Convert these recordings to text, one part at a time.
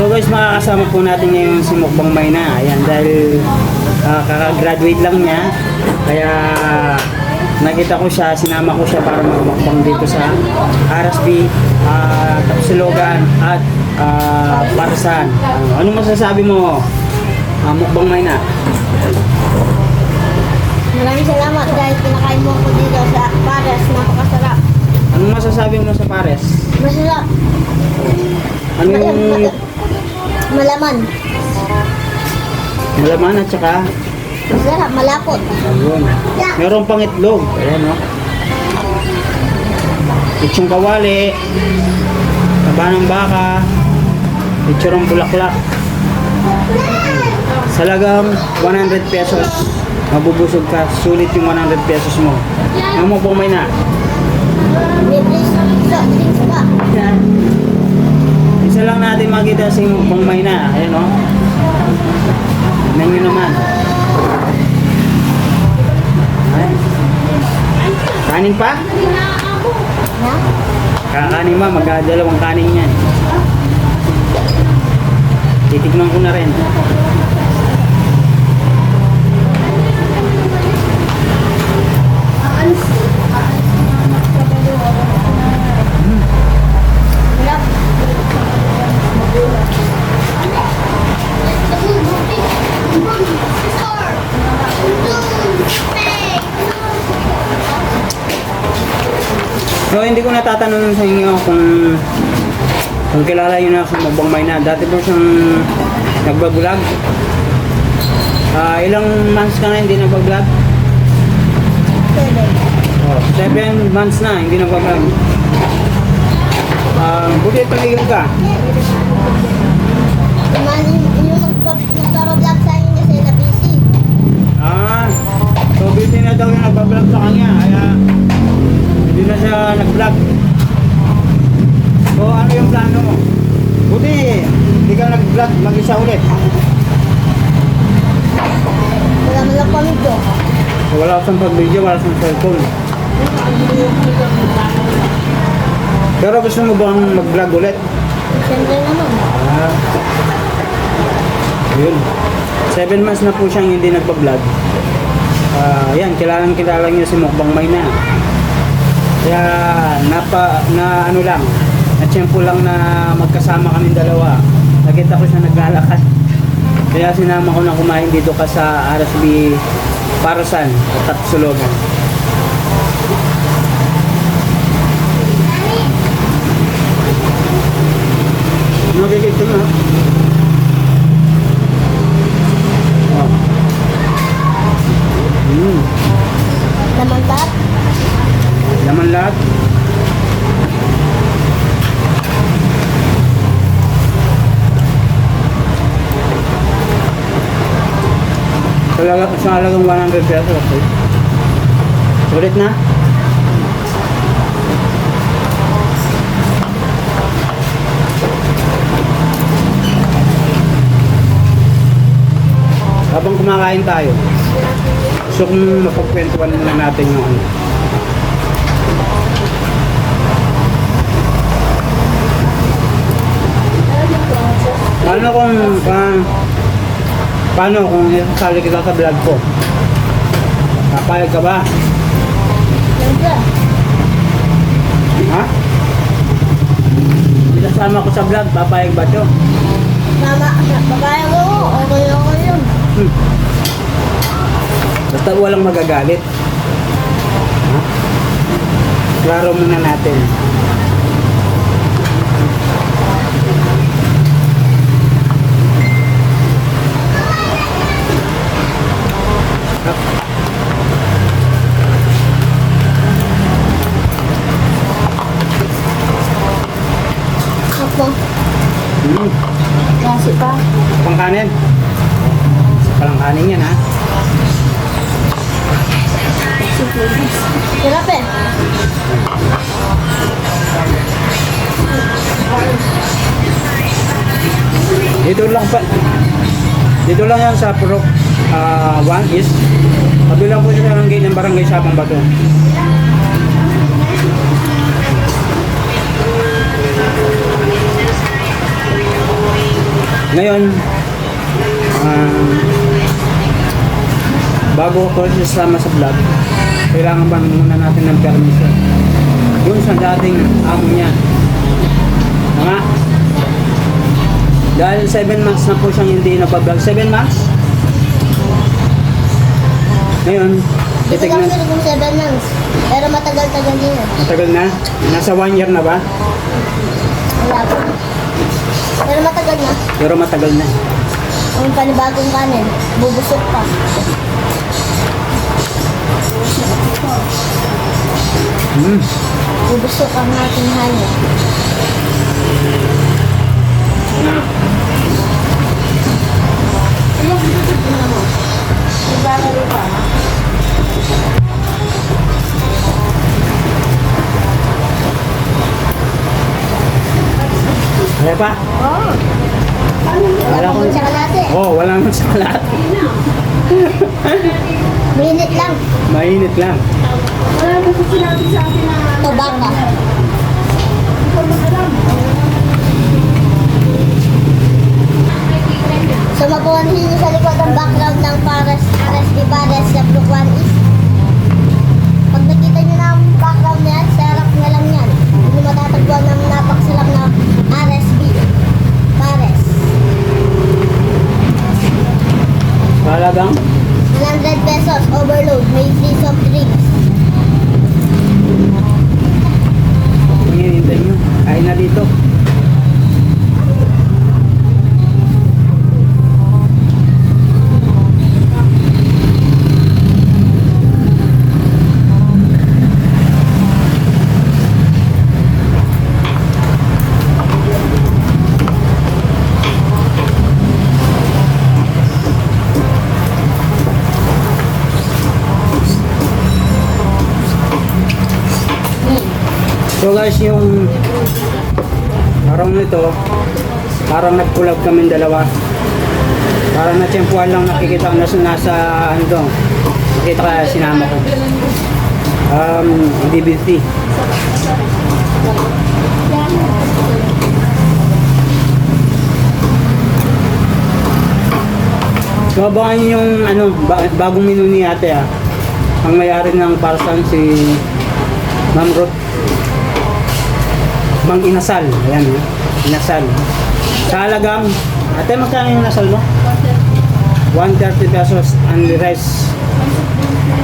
So guys, makakasama po natin ngayon si Mukbang Mayna. Ayan, dahil ah, kaka-graduate lang niya. Kaya nakita ko siya, sinama ko siya para magmukbang dito sa RSB, uh, Tapsilogan at ah, Parsan. Ano, anong masasabi mo, ah, Mukbang Mayna? Maraming salamat dahil pinakain mo ako dito sa Pares. Napakasarap. Anong masasabi mo sa Pares? Masarap. Ano yung mal- malaman. malaman at saka Masarap. Malapot. Ayun. Meron pang itlog. Ayan, no? Itsong kawali. Taba ng baka. Itsurong bulaklak. Salagang 100 pesos. Mabubusog ka. Sulit yung 100 pesos mo. Ano mo po may na? May drinks. So, drinks pa. Isa lang natin makita si Pang Mayna. Ayan, no? Tignan nyo naman. Ayan. Kanin pa? Kakanin ma, magdadalawang kanin yan. Titignan ko na rin. So, hindi ko natatanong sa inyo kung kung kilala yun na si Mabang Mayna. Dati po siyang nagbablog. Ah, ilang months ka na hindi nagbablog? Seven. Oh, seven months na hindi nagbablog. Ah, buti tumigil ka. Naman nag-vlog mag-isa ulit. Wala man lang kami doon. Wala akong pag-video, wala akong cellphone. Pero gusto mo bang mag-vlog ulit? Siyempre naman. Ah. Yun. Seven months na po siyang hindi nagpa-vlog. Ah, yan, kilalang kilala niyo si Mukbang Mayna. Kaya napa na ano lang, na tiyempo lang na magkasama kami dalawa. Nakita ko siya naglalakad. Kaya sinama ko na kumain dito ka sa RSB Parasan at Tapsulogan. Nakikita mo. Oh. Mm. Naman ba? Laman lahat. Talaga, sa halagang 100 pesos. Okay. Ulit na? Habang kumakain tayo, gusto kong mapagkwentuhan muna natin yung ano. Paano kung pa, paano kung isasali kita sa vlog ko? Papayag ka ba? Siyempre. Ha? Isasama ko sa vlog, papayag ba to? Mama, babae ko. Okay, okay yun. Hmm. Basta walang magagalit. Ha? Klaro muna natin. Dito lang pa. Dito lang yan sa Purok ah, 1 is. Kabilang po siya ng gate ng barangay Sabang Bato. Ngayon, um, bago ako sasama sa vlog, kailangan ba muna natin ng permission? Yun sa dating amo niya. Tama? Dahil 7 months na po siyang hindi napablog. 7 months? Ngayon, lang titignan. sure kung 7 months. Pero matagal-tagal din. Matagal na? Nasa 1 year na ba? Wala pa. Pero matagal na. Pero matagal na. Ang panibagong kanin, bubusok pa. Hmm. Bubusok ang ating hangin. Kaya pa? Wala Wala pa ko- sa kalate. Oh, wala naman sa lahat. Minute lang. Mainit lang. Ito baka. So mapuwanhin niyo sa likod ang background ng Pares, RSD Pares sa Blue One parang nito, parang nagkulab kami dalawa. Parang natsempuhan lang nakikita ko nasa, nasa ano doon. Ka sinama ko. Um, DBT. So abangan yung ano, ba- bagong menu ni ate ah. Ang may-ari ng Parsan si Ma'am Ruth Mang Inasal. Ayan, eh. Inasal. Sa halagang, ate, magkano yung inasal mo? 130 pesos the rest.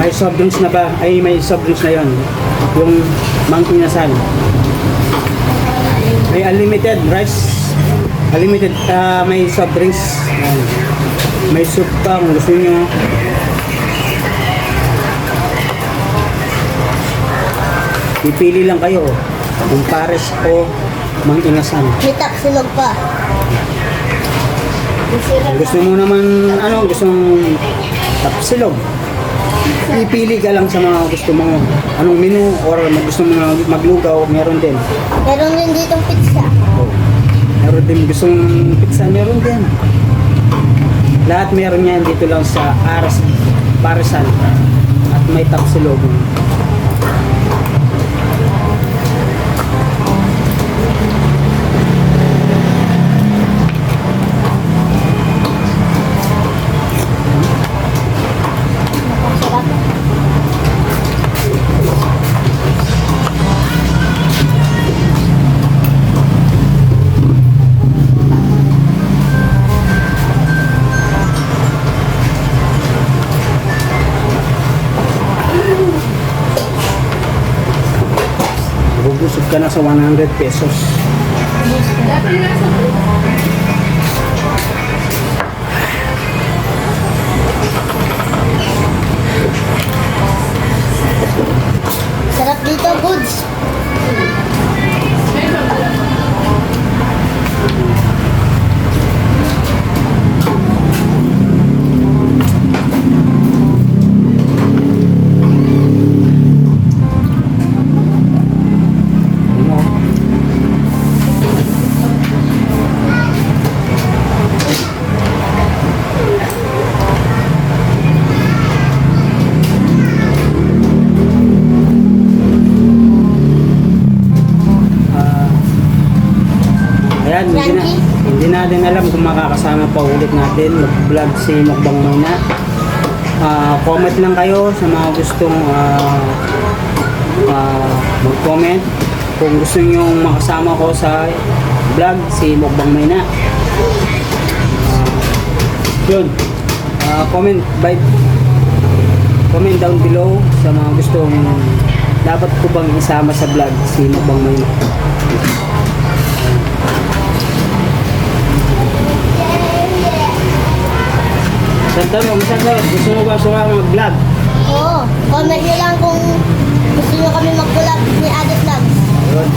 May soft drinks na ba? Ay, may soft drinks na yon. Yung Mang Inasal. May unlimited rice. Unlimited, ah, may soft drinks. Ayan. May soup pa kung gusto nyo. Pipili lang kayo kung pares o mang inasan. May tapsilog pa. Gusto mo naman, ano, gusto mong tapsilog. Pipili ka lang sa mga gusto mo, anong menu or gusto mo maglugaw, meron din. Meron din ditong pizza. Meron din gusto mong pizza, meron din. Lahat meron yan dito lang sa Aras Parisan at may tapsilog. Ka na sa 100 pesos. Sarap dito, goods. Hindi natin alam kung makakasama pa ulit natin mag-vlog si Mukbang Mayna. Ah, comment lang kayo sa mga gustong ah, ah, mag-comment kung gusto nyo makasama ko sa vlog si Mukbang Mayna. Ah, yun. Ah, comment by comment down below sa mga gustong dapat ko bang isama sa vlog si Mukbang Mayna. Sandalo, sandalo, gusto mo ba sumama mag-vlog? Oo. Comment nyo lang kung gusto nyo kami mag-collab ni Ate. Ayun.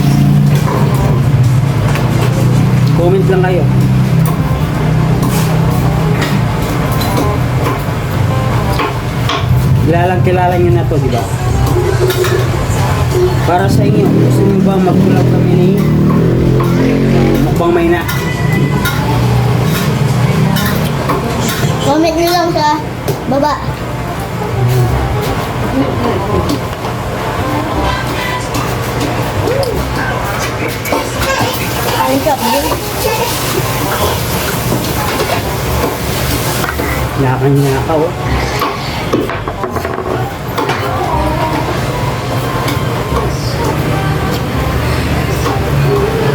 Comment lang kayo. Kilalang kilala nyo na to, di ba? Para sa inyo, gusto nyo ba mag-collab kami ni Mukbang Mayna? Comment nyo lang sa baba. Ang chop din. Yakan-yaka, oh.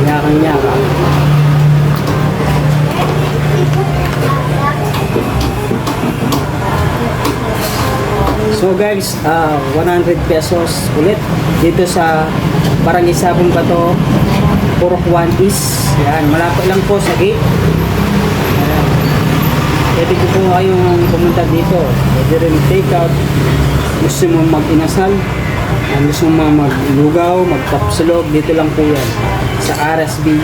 Yakan-yaka. So guys, ah 100 pesos ulit dito sa Barangay Sabong Bato, Purok 1 East. Yan, malapit lang po sa gate. Ayan. Pwede ko po kayong pumunta dito. Pwede rin take out. Gusto mo mag-inasal. Ang gusto mo maglugaw, magtapsilog. Dito lang po yan. Sa RSB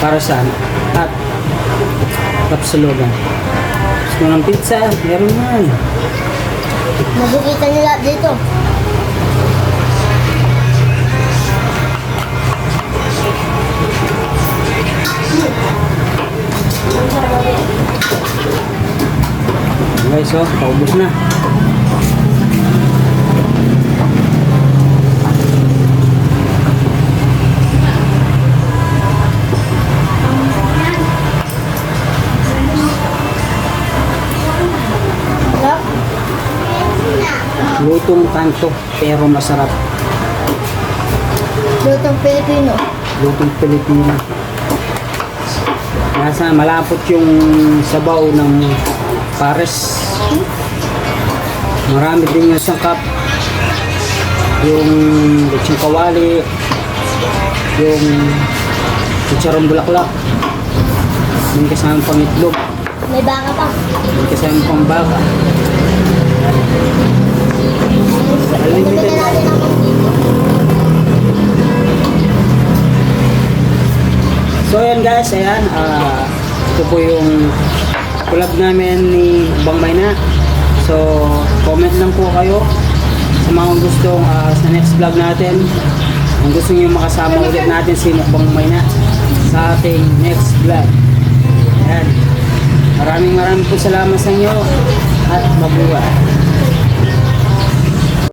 para saan? At tapsilogan. Gusto mo ng pizza? Meron yan. Magkikita nyo lahat dito. Guys, oh, paubos na. Lutong kanto, pero masarap. Lutong Pilipino. Lutong Pilipino. Nasa malapot yung sabaw ng pares. Marami din yung sangkap. Yung lechong kawali. Yung chicharong bulaklak. May kasama pang itlog. May baka pa. May kasama pang baka. So ayan guys, ayan, ah, ito po yung collab namin ni Bang Mayna. So, comment lang po kayo sa mga gustong ah, sa next vlog natin. Kung gusto niyo makasama ulit natin si Bang Mayna sa ating next vlog. Ayan. Maraming maraming po salamat sa inyo at mabuhay.